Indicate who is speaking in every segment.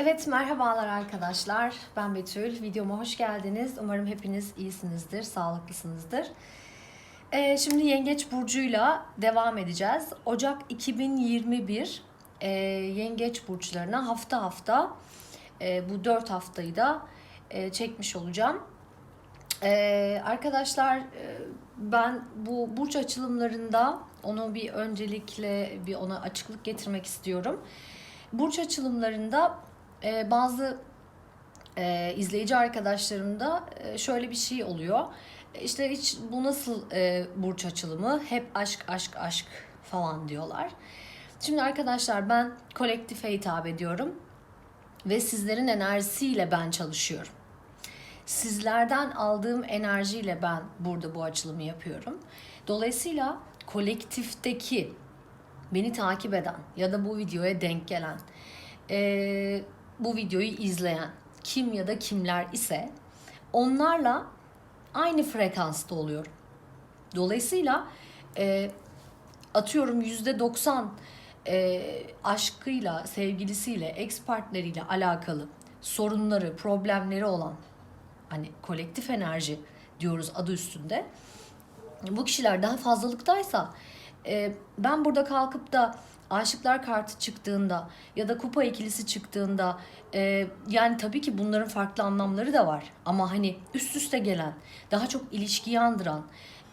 Speaker 1: Evet merhabalar arkadaşlar. Ben Betül. Videoma hoş geldiniz. Umarım hepiniz iyisinizdir, sağlıklısınızdır. Ee, şimdi Yengeç Burcu'yla devam edeceğiz. Ocak 2021 e, Yengeç Burçlarına hafta hafta e, bu 4 haftayı da e, çekmiş olacağım. Ee, arkadaşlar e, ben bu burç açılımlarında onu bir öncelikle bir ona açıklık getirmek istiyorum. Burç açılımlarında e, bazı e, izleyici arkadaşlarımda e, şöyle bir şey oluyor. E, İşte hiç bu nasıl e, burç açılımı? Hep aşk aşk aşk falan diyorlar. Şimdi arkadaşlar ben kolektife hitap ediyorum ve sizlerin enerjisiyle ben çalışıyorum. Sizlerden aldığım enerjiyle ben burada bu açılımı yapıyorum. Dolayısıyla kolektifteki beni takip eden ya da bu videoya denk gelen, eee, bu videoyu izleyen kim ya da kimler ise onlarla aynı frekansta oluyorum. Dolayısıyla eee, atıyorum yüzde 90 eee, aşkıyla, sevgilisiyle, ex partneriyle alakalı sorunları, problemleri olan hani kolektif enerji diyoruz adı üstünde. Bu kişiler daha fazlalıktaysa e, ben burada kalkıp da aşıklar kartı çıktığında ya da kupa ikilisi çıktığında e, yani tabii ki bunların farklı anlamları da var ama hani üst üste gelen daha çok ilişkiyi andıran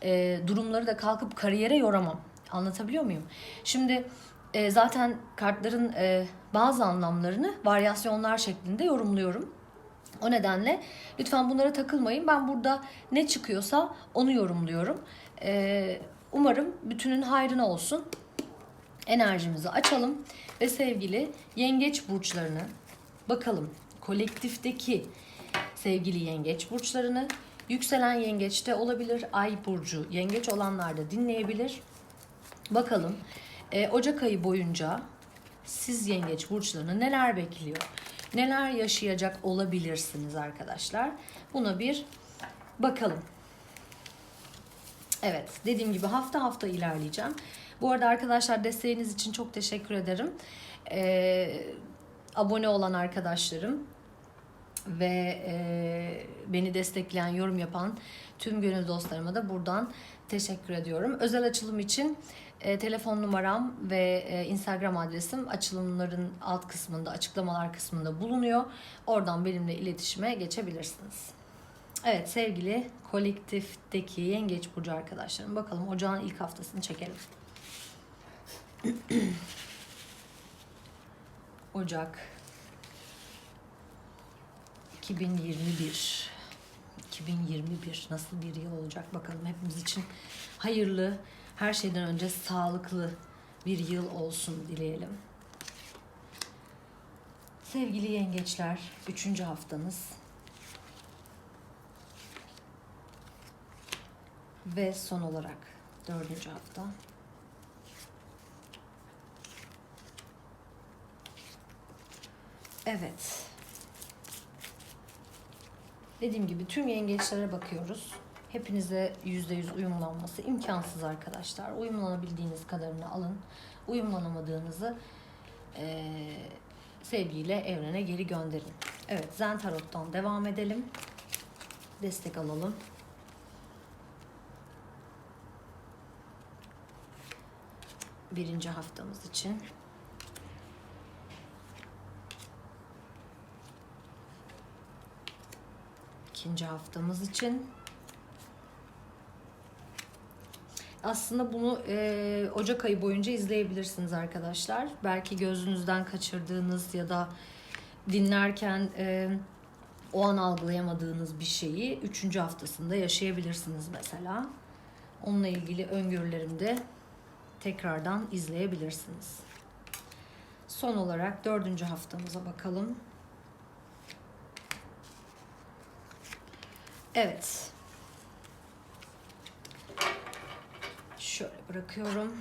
Speaker 1: e, durumları da kalkıp kariyere yoramam anlatabiliyor muyum? Şimdi e, zaten kartların e, bazı anlamlarını varyasyonlar şeklinde yorumluyorum. O nedenle lütfen bunlara takılmayın. Ben burada ne çıkıyorsa onu yorumluyorum. Ee, umarım bütünün hayrına olsun. Enerjimizi açalım ve sevgili yengeç burçlarını bakalım. Kolektifteki sevgili yengeç burçlarını yükselen yengeçte olabilir. Ay burcu yengeç olanlar da dinleyebilir. Bakalım e, Ocak ayı boyunca siz yengeç burçlarını neler bekliyor? Neler yaşayacak olabilirsiniz arkadaşlar? Buna bir bakalım. Evet dediğim gibi hafta hafta ilerleyeceğim. Bu arada arkadaşlar desteğiniz için çok teşekkür ederim. Ee, abone olan arkadaşlarım ve e, beni destekleyen, yorum yapan tüm gönül dostlarıma da buradan teşekkür ediyorum. Özel açılım için e, telefon numaram ve e, Instagram adresim açılımların alt kısmında, açıklamalar kısmında bulunuyor. Oradan benimle iletişime geçebilirsiniz. Evet sevgili kolektifteki yengeç burcu arkadaşlarım bakalım ocağın ilk haftasını çekelim. Ocak 2021 2021 nasıl bir yıl olacak bakalım hepimiz için hayırlı her şeyden önce sağlıklı bir yıl olsun dileyelim. Sevgili yengeçler 3. haftanız ve son olarak 4. hafta Evet. Dediğim gibi tüm yengeçlere bakıyoruz. Hepinize %100 uyumlanması imkansız arkadaşlar. Uyumlanabildiğiniz kadarını alın. Uyumlanamadığınızı eee, sevgiyle evrene geri gönderin. Evet Zen Tarot'tan devam edelim. Destek alalım. Birinci haftamız için. İkinci haftamız için. Aslında bunu e, Ocak ayı boyunca izleyebilirsiniz arkadaşlar. Belki gözünüzden kaçırdığınız ya da dinlerken e, o an algılayamadığınız bir şeyi üçüncü haftasında yaşayabilirsiniz mesela. Onunla ilgili öngörülerimi de tekrardan izleyebilirsiniz. Son olarak dördüncü haftamıza bakalım. Evet. Şöyle bırakıyorum.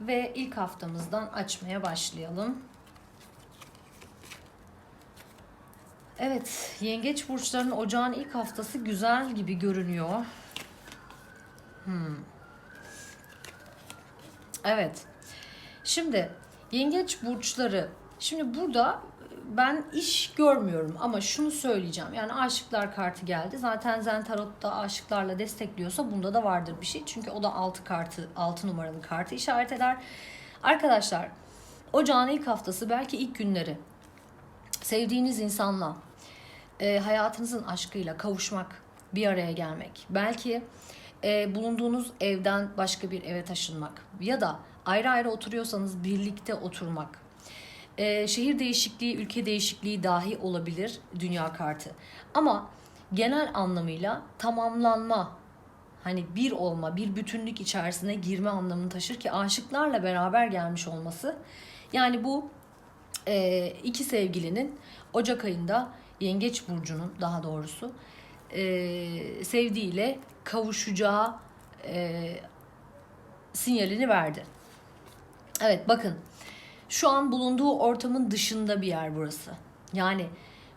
Speaker 1: Ve ilk haftamızdan açmaya başlayalım. Evet, yengeç burçlarının ocağın ilk haftası güzel gibi görünüyor. Hmm. Evet. Şimdi Yengeç burçları. Şimdi burada ben iş görmüyorum ama şunu söyleyeceğim. Yani aşıklar kartı geldi. Zaten Zen Tarot'ta aşıklarla destekliyorsa bunda da vardır bir şey. Çünkü o da 6 kartı, 6 numaralı kartı işaret eder. Arkadaşlar ocağın ilk haftası belki ilk günleri sevdiğiniz insanla e, hayatınızın aşkıyla kavuşmak, bir araya gelmek. Belki e, bulunduğunuz evden başka bir eve taşınmak ya da ayrı ayrı oturuyorsanız birlikte oturmak. E, şehir değişikliği, ülke değişikliği dahi olabilir dünya kartı. Ama genel anlamıyla tamamlanma, hani bir olma, bir bütünlük içerisine girme anlamını taşır ki aşıklarla beraber gelmiş olması. Yani bu e, iki sevgilinin Ocak ayında Yengeç Burcu'nun daha doğrusu e, sevdiğiyle kavuşacağı e, sinyalini verdi. Evet bakın şu an bulunduğu ortamın dışında bir yer burası. Yani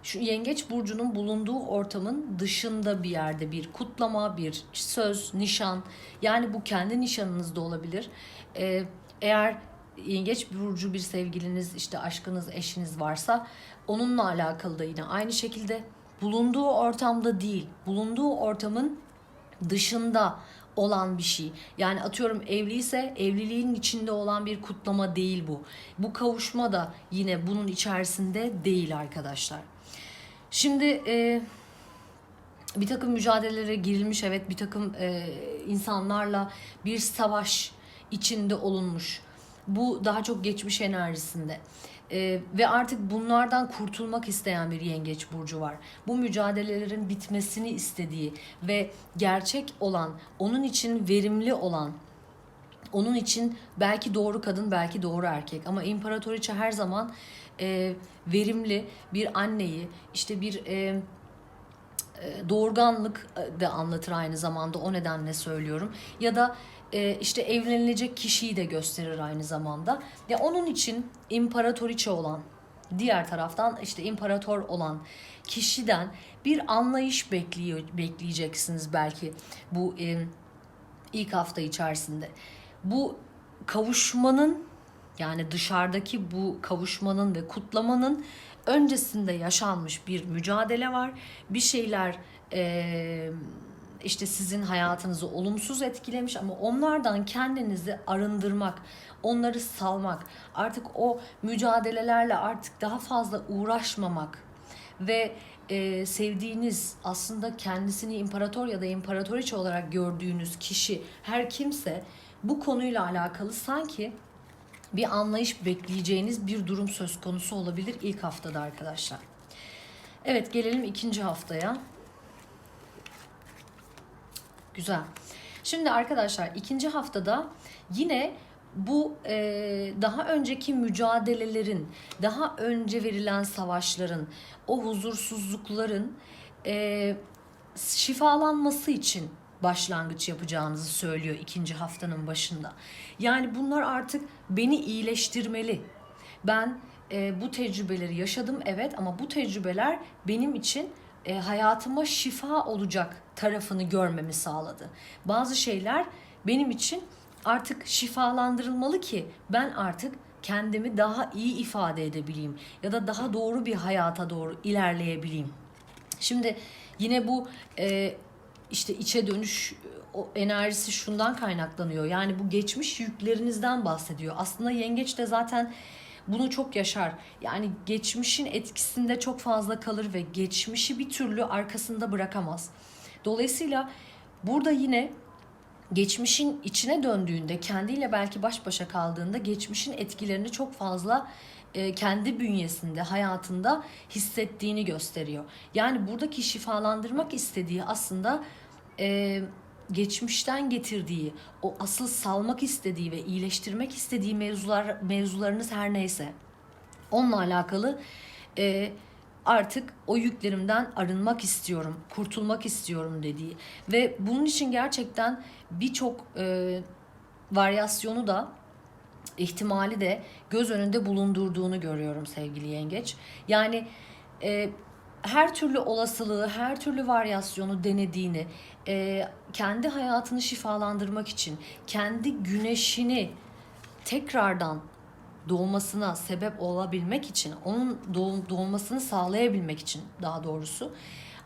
Speaker 1: şu yengeç burcunun bulunduğu ortamın dışında bir yerde bir kutlama, bir söz, nişan. Yani bu kendi nişanınız da olabilir. Ee, eğer yengeç burcu bir sevgiliniz, işte aşkınız, eşiniz varsa onunla alakalı da yine aynı şekilde bulunduğu ortamda değil, bulunduğu ortamın dışında olan bir şey. Yani atıyorum evliyse evliliğin içinde olan bir kutlama değil bu. Bu kavuşma da yine bunun içerisinde değil arkadaşlar. Şimdi e, bir takım mücadelelere girilmiş evet bir takım e, insanlarla bir savaş içinde olunmuş. Bu daha çok geçmiş enerjisinde. Ee, ve artık bunlardan kurtulmak isteyen bir yengeç burcu var. Bu mücadelelerin bitmesini istediği ve gerçek olan, onun için verimli olan, onun için belki doğru kadın, belki doğru erkek. Ama imparatoriçe her zaman e, verimli bir anneyi, işte bir e, e doğurganlık da anlatır aynı zamanda. O nedenle söylüyorum. Ya da e, işte evlenilecek kişiyi de gösterir aynı zamanda. Ya onun için imparatoriçe olan diğer taraftan işte imparator olan kişiden bir anlayış bekliyor bekleyeceksiniz belki bu e, ilk hafta içerisinde. Bu kavuşmanın yani dışarıdaki bu kavuşmanın ve kutlamanın öncesinde yaşanmış bir mücadele var. Bir şeyler e, işte sizin hayatınızı olumsuz etkilemiş ama onlardan kendinizi arındırmak, onları salmak, artık o mücadelelerle artık daha fazla uğraşmamak ve e, sevdiğiniz aslında kendisini imparator ya da imparatoriçe olarak gördüğünüz kişi her kimse bu konuyla alakalı sanki bir anlayış bekleyeceğiniz bir durum söz konusu olabilir ilk haftada arkadaşlar. Evet gelelim ikinci haftaya. Güzel. Şimdi arkadaşlar ikinci haftada yine bu e, daha önceki mücadelelerin, daha önce verilen savaşların, o huzursuzlukların e, şifalanması için başlangıç yapacağınızı söylüyor ikinci haftanın başında. Yani bunlar artık beni iyileştirmeli. Ben e, bu tecrübeleri yaşadım evet ama bu tecrübeler benim için e, hayatıma şifa olacak tarafını görmemi sağladı. Bazı şeyler benim için artık şifalandırılmalı ki ben artık kendimi daha iyi ifade edebileyim ya da daha doğru bir hayata doğru ilerleyebileyim. Şimdi yine bu e, işte içe dönüş o enerjisi şundan kaynaklanıyor. Yani bu geçmiş yüklerinizden bahsediyor. Aslında yengeç de zaten bunu çok yaşar. Yani geçmişin etkisinde çok fazla kalır ve geçmişi bir türlü arkasında bırakamaz. Dolayısıyla burada yine geçmişin içine döndüğünde, kendiyle belki baş başa kaldığında geçmişin etkilerini çok fazla e, kendi bünyesinde, hayatında hissettiğini gösteriyor. Yani buradaki şifalandırmak istediği aslında e, geçmişten getirdiği, o asıl salmak istediği ve iyileştirmek istediği mevzular mevzularınız her neyse onunla alakalı e, artık o yüklerimden arınmak istiyorum, kurtulmak istiyorum dediği ve bunun için gerçekten birçok e, varyasyonu da ihtimali de göz önünde bulundurduğunu görüyorum sevgili yengeç. Yani e, her türlü olasılığı, her türlü varyasyonu denediğini, e, kendi hayatını şifalandırmak için, kendi güneşini tekrardan doğmasına sebep olabilmek için, onun doğum, doğmasını sağlayabilmek için daha doğrusu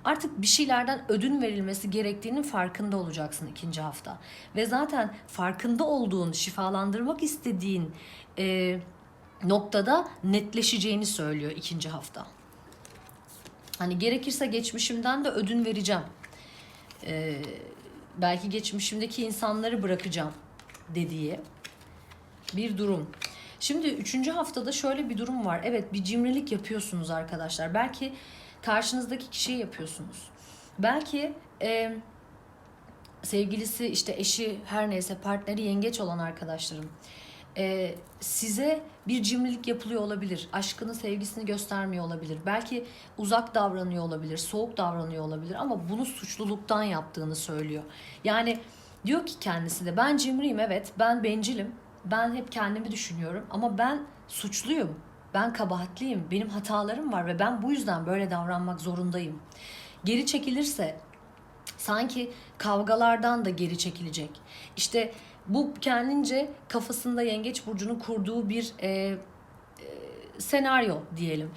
Speaker 1: artık bir şeylerden ödün verilmesi gerektiğinin farkında olacaksın ikinci hafta. Ve zaten farkında olduğun, şifalandırmak istediğin e, noktada netleşeceğini söylüyor ikinci hafta. Hani gerekirse geçmişimden de ödün vereceğim. Ee, belki geçmişimdeki insanları bırakacağım dediği bir durum. Şimdi üçüncü haftada şöyle bir durum var. Evet bir cimrilik yapıyorsunuz arkadaşlar. Belki karşınızdaki kişiyi yapıyorsunuz. Belki e, sevgilisi işte eşi her neyse partneri yengeç olan arkadaşlarım e, size bir cimrilik yapılıyor olabilir. Aşkını, sevgisini göstermiyor olabilir. Belki uzak davranıyor olabilir, soğuk davranıyor olabilir ama bunu suçluluktan yaptığını söylüyor. Yani diyor ki kendisi de ben cimriyim evet, ben bencilim. Ben hep kendimi düşünüyorum ama ben suçluyum. Ben kabahatliyim. Benim hatalarım var ve ben bu yüzden böyle davranmak zorundayım. Geri çekilirse sanki kavgalardan da geri çekilecek. İşte bu kendince kafasında Yengeç Burcu'nun kurduğu bir e, e, senaryo diyelim.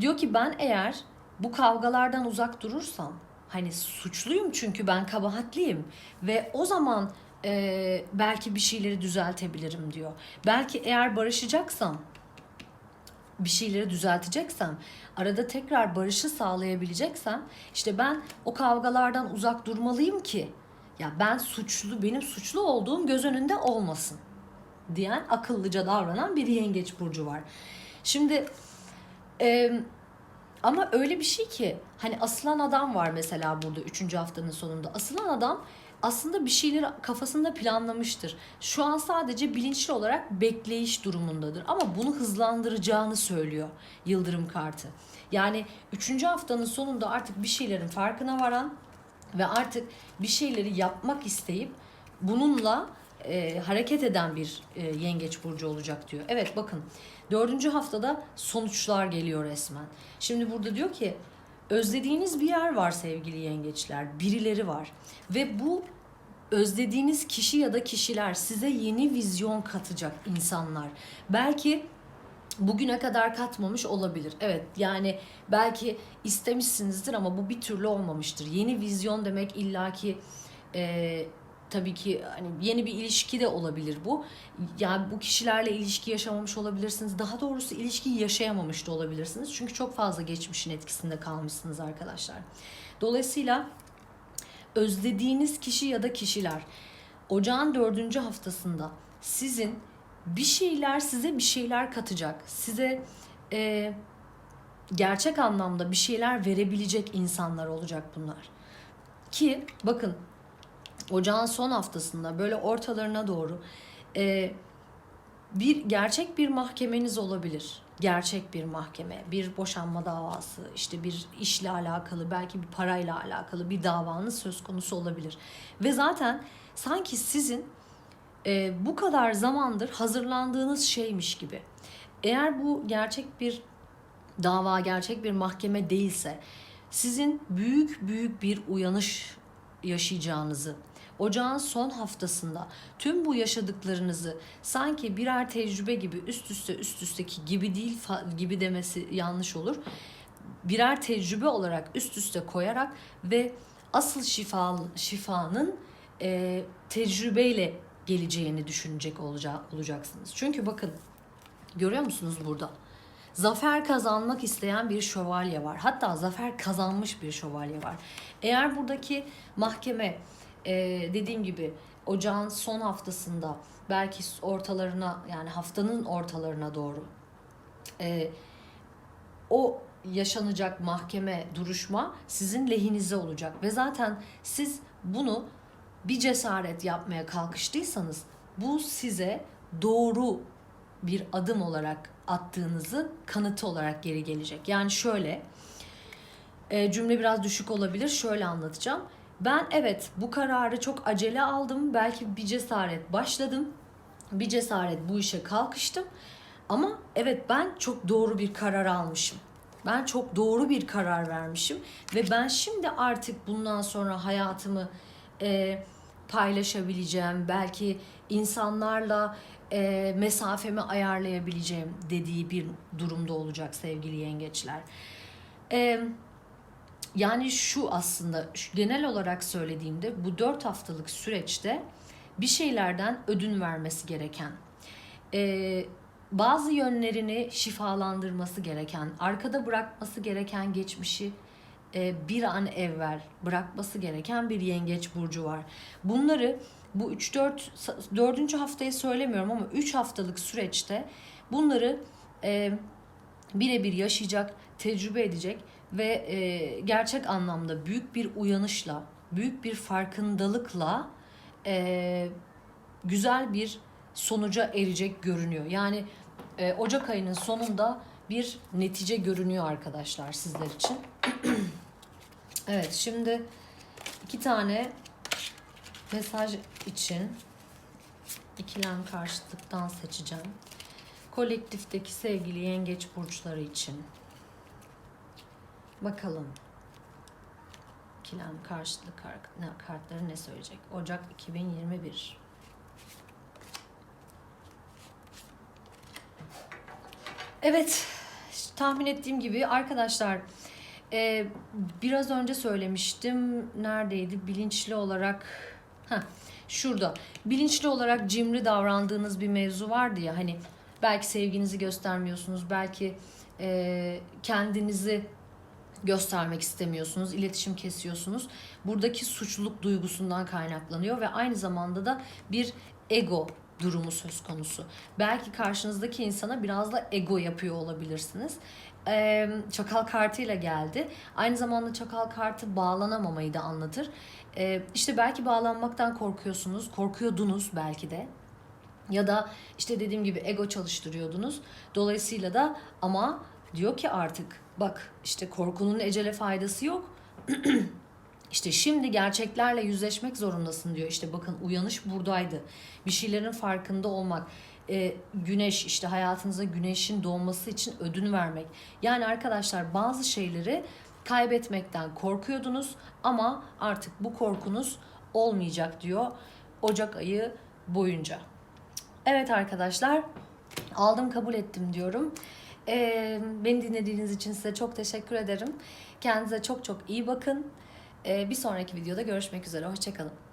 Speaker 1: Diyor ki ben eğer bu kavgalardan uzak durursam hani suçluyum çünkü ben kabahatliyim ve o zaman e, belki bir şeyleri düzeltebilirim diyor. Belki eğer barışacaksam bir şeyleri düzelteceksem, arada tekrar barışı sağlayabileceksem işte ben o kavgalardan uzak durmalıyım ki ya ben suçlu, benim suçlu olduğum göz önünde olmasın diyen akıllıca davranan bir yengeç burcu var. Şimdi e, ama öyle bir şey ki hani asılan adam var mesela burada üçüncü haftanın sonunda. Asılan adam aslında bir şeyleri kafasında planlamıştır. Şu an sadece bilinçli olarak bekleyiş durumundadır. Ama bunu hızlandıracağını söylüyor Yıldırım kartı. Yani üçüncü haftanın sonunda artık bir şeylerin farkına varan ve artık bir şeyleri yapmak isteyip bununla e, hareket eden bir e, yengeç burcu olacak diyor. Evet bakın dördüncü haftada sonuçlar geliyor resmen. Şimdi burada diyor ki özlediğiniz bir yer var sevgili yengeçler. Birileri var. Ve bu özlediğiniz kişi ya da kişiler size yeni vizyon katacak insanlar. Belki bugüne kadar katmamış olabilir. Evet yani belki istemişsinizdir ama bu bir türlü olmamıştır. Yeni vizyon demek illaki e, tabii ki hani yeni bir ilişki de olabilir bu. Yani bu kişilerle ilişki yaşamamış olabilirsiniz. Daha doğrusu ilişki yaşayamamış da olabilirsiniz. Çünkü çok fazla geçmişin etkisinde kalmışsınız arkadaşlar. Dolayısıyla özlediğiniz kişi ya da kişiler ocağın dördüncü haftasında sizin bir şeyler size bir şeyler katacak. Size e, gerçek anlamda bir şeyler verebilecek insanlar olacak bunlar. Ki bakın ocağın son haftasında böyle ortalarına doğru e, bir gerçek bir mahkemeniz olabilir. Gerçek bir mahkeme, bir boşanma davası, işte bir işle alakalı, belki bir parayla alakalı bir davanız söz konusu olabilir. Ve zaten sanki sizin e, bu kadar zamandır hazırlandığınız şeymiş gibi. Eğer bu gerçek bir dava, gerçek bir mahkeme değilse sizin büyük büyük bir uyanış yaşayacağınızı, ocağın son haftasında tüm bu yaşadıklarınızı sanki birer tecrübe gibi üst üste üst üsteki gibi değil gibi demesi yanlış olur. Birer tecrübe olarak üst üste koyarak ve asıl şifa şifanın e, tecrübeyle geleceğini düşünecek olacak, olacaksınız. Çünkü bakın görüyor musunuz burada? Zafer kazanmak isteyen bir şövalye var. Hatta zafer kazanmış bir şövalye var. Eğer buradaki mahkeme e, dediğim gibi ocağın son haftasında belki ortalarına yani haftanın ortalarına doğru e, o yaşanacak mahkeme duruşma sizin lehinize olacak ve zaten siz bunu bir cesaret yapmaya kalkıştıysanız bu size doğru bir adım olarak attığınızı kanıtı olarak geri gelecek. Yani şöyle e, cümle biraz düşük olabilir. Şöyle anlatacağım. Ben evet bu kararı çok acele aldım. Belki bir cesaret başladım. Bir cesaret bu işe kalkıştım. Ama evet ben çok doğru bir karar almışım. Ben çok doğru bir karar vermişim ve ben şimdi artık bundan sonra hayatımı e, paylaşabileceğim, belki insanlarla e, mesafemi ayarlayabileceğim dediği bir durumda olacak sevgili yengeçler. E, yani şu aslında şu genel olarak söylediğimde bu 4 haftalık süreçte bir şeylerden ödün vermesi gereken, e, bazı yönlerini şifalandırması gereken, arkada bırakması gereken geçmişi bir an evvel bırakması gereken bir yengeç burcu var. Bunları bu 3-4 4. haftayı söylemiyorum ama 3 haftalık süreçte bunları e, birebir yaşayacak, tecrübe edecek ve e, gerçek anlamda büyük bir uyanışla, büyük bir farkındalıkla e, güzel bir sonuca erecek görünüyor. Yani e, Ocak ayının sonunda bir netice görünüyor arkadaşlar sizler için. evet şimdi iki tane mesaj için ikilem karşıtlıktan seçeceğim. Kolektifteki sevgili yengeç burçları için. Bakalım. İkilem karşıtlık kartları ne söyleyecek? Ocak 2021. Evet, tahmin ettiğim gibi arkadaşlar e, biraz önce söylemiştim. Neredeydi? Bilinçli olarak Heh, şurada. Bilinçli olarak cimri davrandığınız bir mevzu vardı ya hani belki sevginizi göstermiyorsunuz, belki e, kendinizi göstermek istemiyorsunuz, iletişim kesiyorsunuz. Buradaki suçluluk duygusundan kaynaklanıyor ve aynı zamanda da bir ego durumu söz konusu. Belki karşınızdaki insana biraz da ego yapıyor olabilirsiniz. Ee, çakal kartıyla geldi. Aynı zamanda çakal kartı bağlanamamayı da anlatır. Ee, işte belki bağlanmaktan korkuyorsunuz, korkuyordunuz belki de. Ya da işte dediğim gibi ego çalıştırıyordunuz. Dolayısıyla da ama diyor ki artık bak işte korkunun ecele faydası yok. İşte şimdi gerçeklerle yüzleşmek zorundasın diyor. İşte bakın uyanış buradaydı. Bir şeylerin farkında olmak. Ee, güneş işte hayatınıza güneşin doğması için ödün vermek. Yani arkadaşlar bazı şeyleri kaybetmekten korkuyordunuz ama artık bu korkunuz olmayacak diyor Ocak ayı boyunca. Evet arkadaşlar aldım kabul ettim diyorum. Ee, beni dinlediğiniz için size çok teşekkür ederim. Kendinize çok çok iyi bakın. Ee, bir sonraki videoda görüşmek üzere. Hoşçakalın.